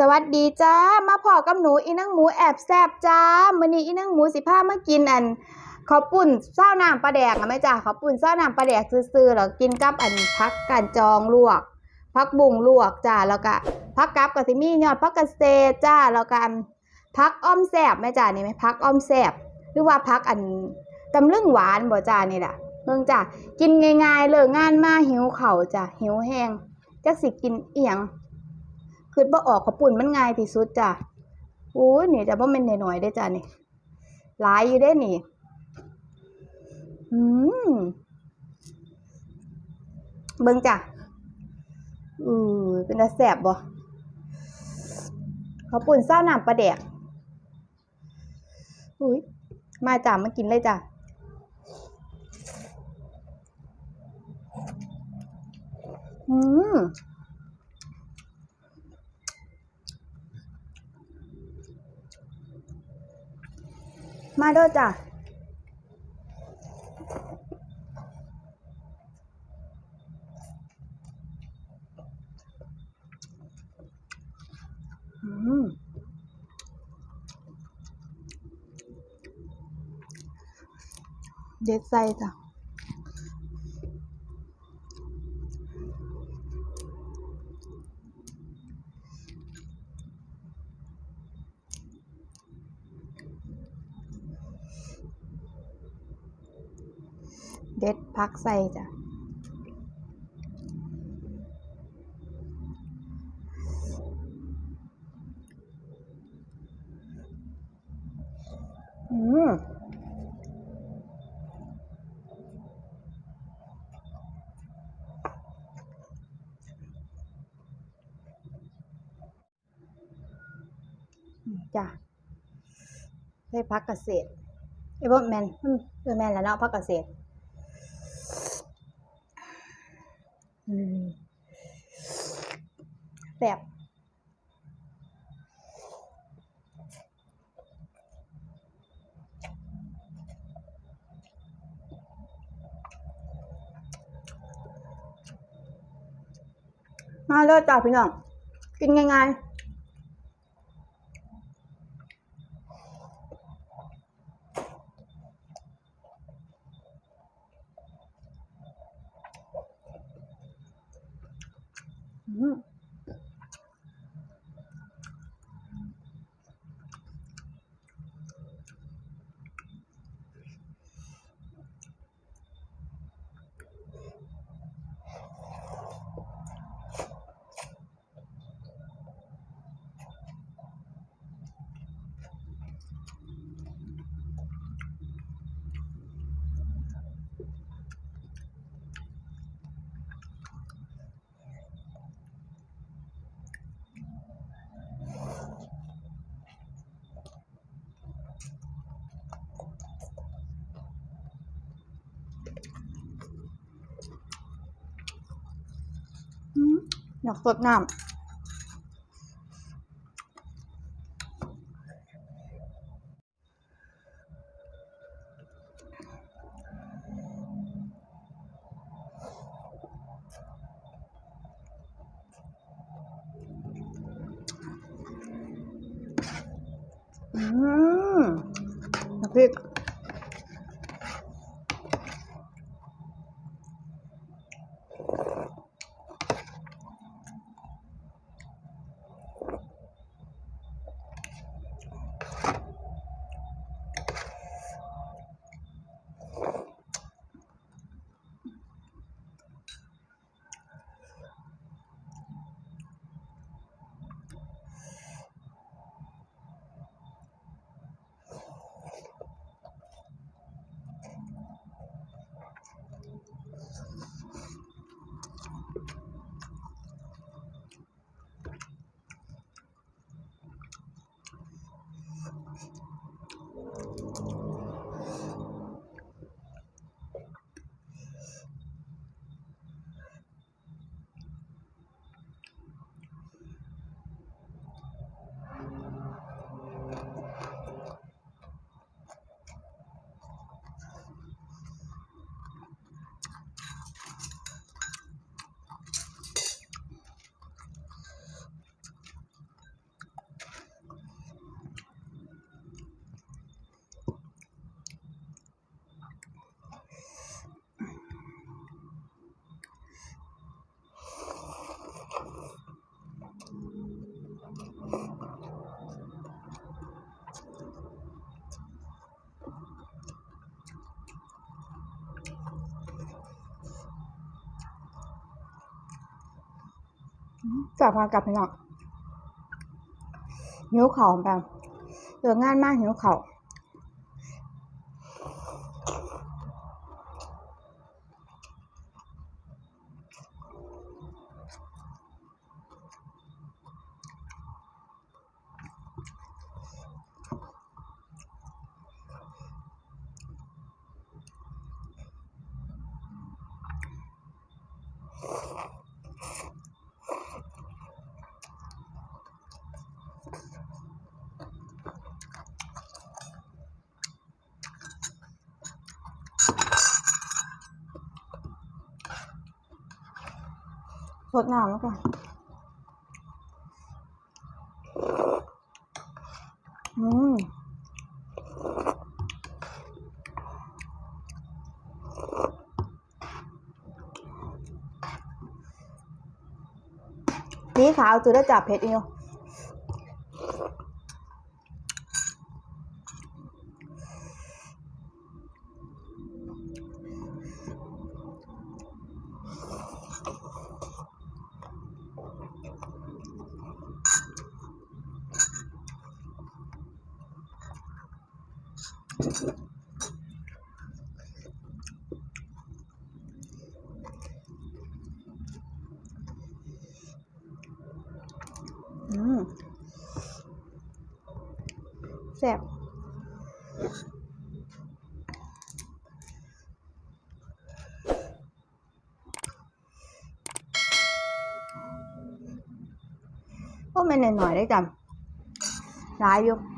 สวัสดีจ้า มาพอกับหนูอีนังหมูแอบแซบจ้ามื้อนี้อีนังหมูสิพามากินอันขาปุ้นเศร้าน้ำปลาแดกอะแม่จ้าขาปุ้นเศร้าน้ำปลาแดกซื่อๆแล้วกินกับอันพักกันจองลวกพักบุ้งลวกจ้าแล้วก็พักกับก็สิมี่ยอดพักกระเซจ้าแล้วกันพักอ้อมแซบแม่จ้านี่ไหมพักอ้อมแซบหรือว่าพักอันตำลึงหวานบ่จ้านี่แหละเบิ่งจ้ากินง่ายๆเลยงานมาหิวเข่าจ้าหิวแห้งจักสิกินเอียง คือบ่ออกข้าวปุ่นมันง่ายที่สุดจ้ะอู้ยนี่จะบ่แม่นหน้อยๆได้จ้ะนี่หลายอยู่ได้นี่อืมเบิ่งจ้ะอือเป็นตาแซ่บบ่ข้าวปุ่นเศร้าน้ำปลาแดกอุ้ยมาจ้ะมากินเลยจ้ะอืม มาเด้อจ้ะอืมเด็ดใส่จ้ะ เด็ดพักใส่จ้ะอืมจ้ะให้พักเกษตรไอ้บ่แมนเออแมนแล้วเนาะพักเกษตร อืม แบบมาเลิศจ้าพี่น้อง กินง่ายๆ อยากสดน้ำ จับพากลับไปหน่อยหิวเข่าแบบเดืองานมากหิวเข่าส ดน้ำแล้วก่อนอืมนี่ขาวจืดได้จับเผ็ดอีก แซ่บพวกมันหน่อยๆได้จำร้ายอยู่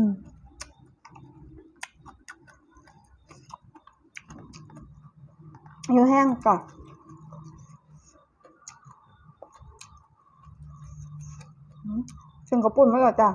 อืมอยู่แห้งก่อนถึงกระปุ่นไม่ก่อจ้ะ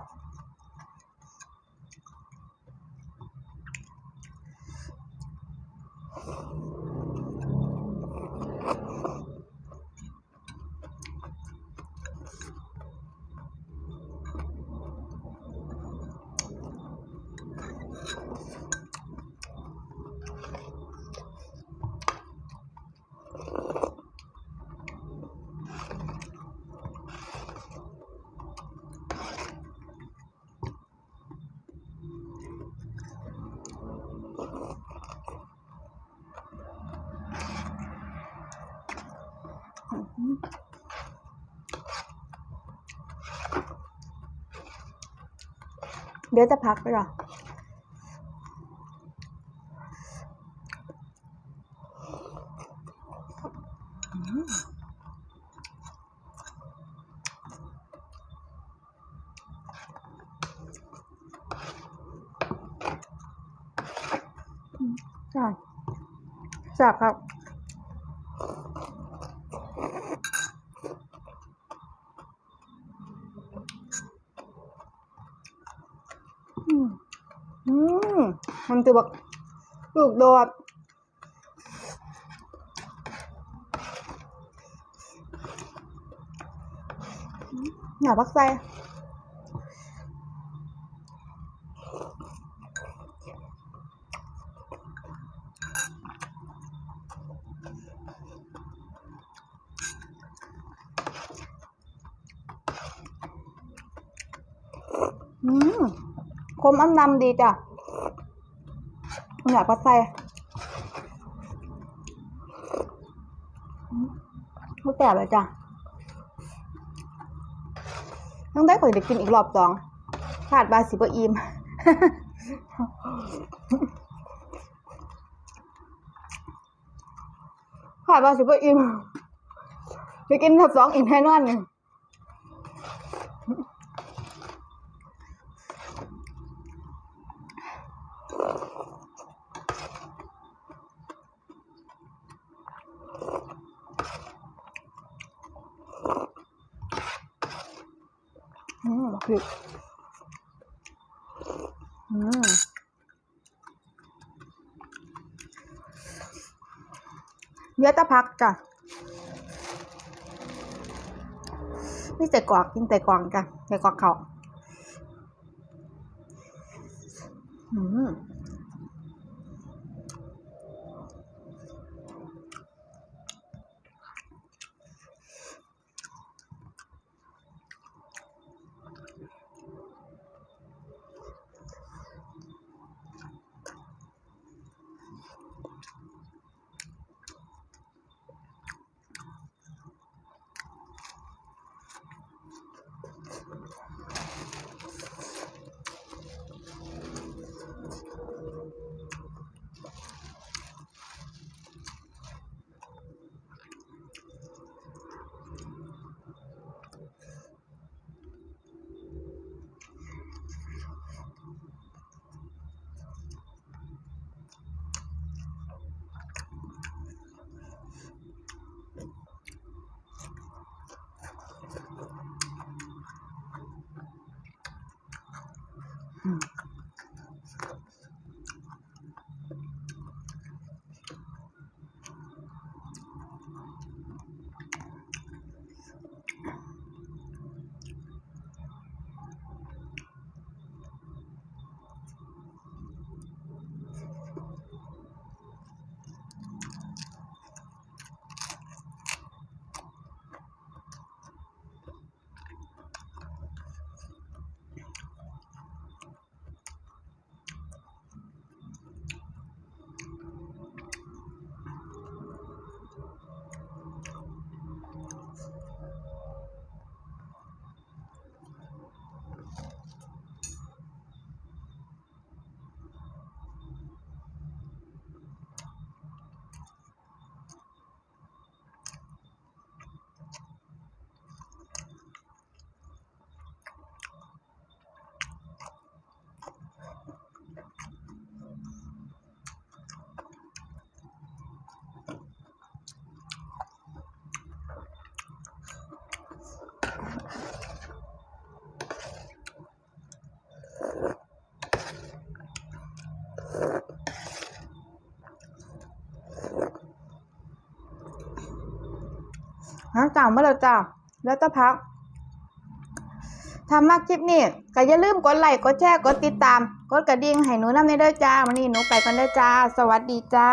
เดี๋ยวจะพักไปหรอสับครับ มันจะแบบลูกโดดหนาพักใส่อืมคมอ้ำนำดีจ้ะ อยากปัดใส่ไม่แต่เลยจ้ะต้องได้ข่อยได้กินอีกรอบสองขาดบาสิบอิ่มขาดบาสิบอิ่มไปกินทับสองอีกแน่นอนหนึ่ง อืมบักพริกอืมเยอะตะพักจ้ะนี่แต่กวากกินแต่กวางกจ้ะแต่กวากเขาอืม น้ำจ่าเมื่อเราจ้าแล้วจะพักทำมากคลิปนี้ก็อย่าลืมกดไลค์กดแชร์กดติดตาม กดกระดิ่งให้หนูนำในเด้อจ้าวันนี้หนูไปกันเด้อจ้า สวัสดีจ้า